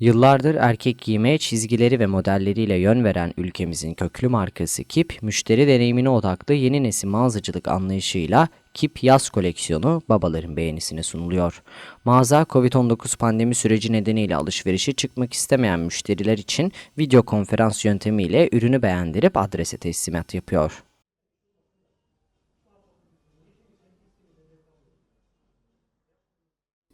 Yıllardır erkek giyime çizgileri ve modelleriyle yön veren ülkemizin köklü markası Kip, müşteri deneyimine odaklı yeni nesil mağazacılık anlayışıyla Kip yaz koleksiyonu babaların beğenisine sunuluyor. Mağaza Covid-19 pandemi süreci nedeniyle alışverişe çıkmak istemeyen müşteriler için video konferans yöntemiyle ürünü beğendirip adrese teslimat yapıyor.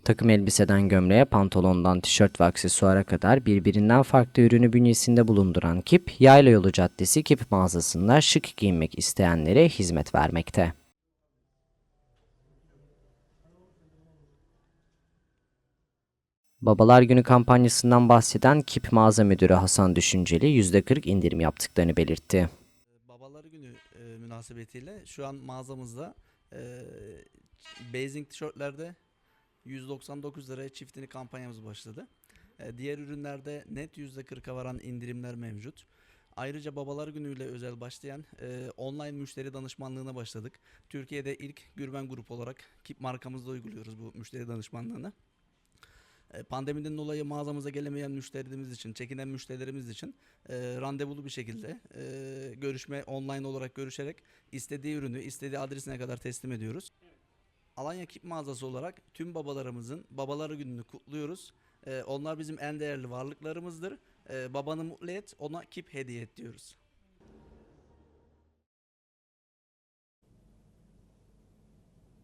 Takım elbiseden gömleğe, pantolondan tişört ve aksesuara kadar birbirinden farklı ürünü bünyesinde bulunduran Kip, Yayla Yolu Caddesi Kip mağazasında şık giyinmek isteyenlere hizmet vermekte. Babalar Günü kampanyasından bahseden Kip mağaza müdürü Hasan Düşünceli %40 indirim yaptıklarını belirtti. Babalar Günü e, münasebetiyle şu an mağazamızda e, basing tişörtlerde 199 liraya çiftini kampanyamız başladı. E, diğer ürünlerde net %40'a varan indirimler mevcut. Ayrıca Babalar Günü ile özel başlayan e, online müşteri danışmanlığına başladık. Türkiye'de ilk Gürben Grup olarak Kip markamızda uyguluyoruz bu müşteri danışmanlığını. E, Pandemiden dolayı mağazamıza gelemeyen müşterilerimiz için, çekinen müşterilerimiz için e, randevulu bir şekilde e, görüşme online olarak görüşerek istediği ürünü istediği adresine kadar teslim ediyoruz. Alanya Kip mağazası olarak tüm babalarımızın babaları gününü kutluyoruz. E, onlar bizim en değerli varlıklarımızdır. E, babanı mutlu et, ona kip hediye et diyoruz.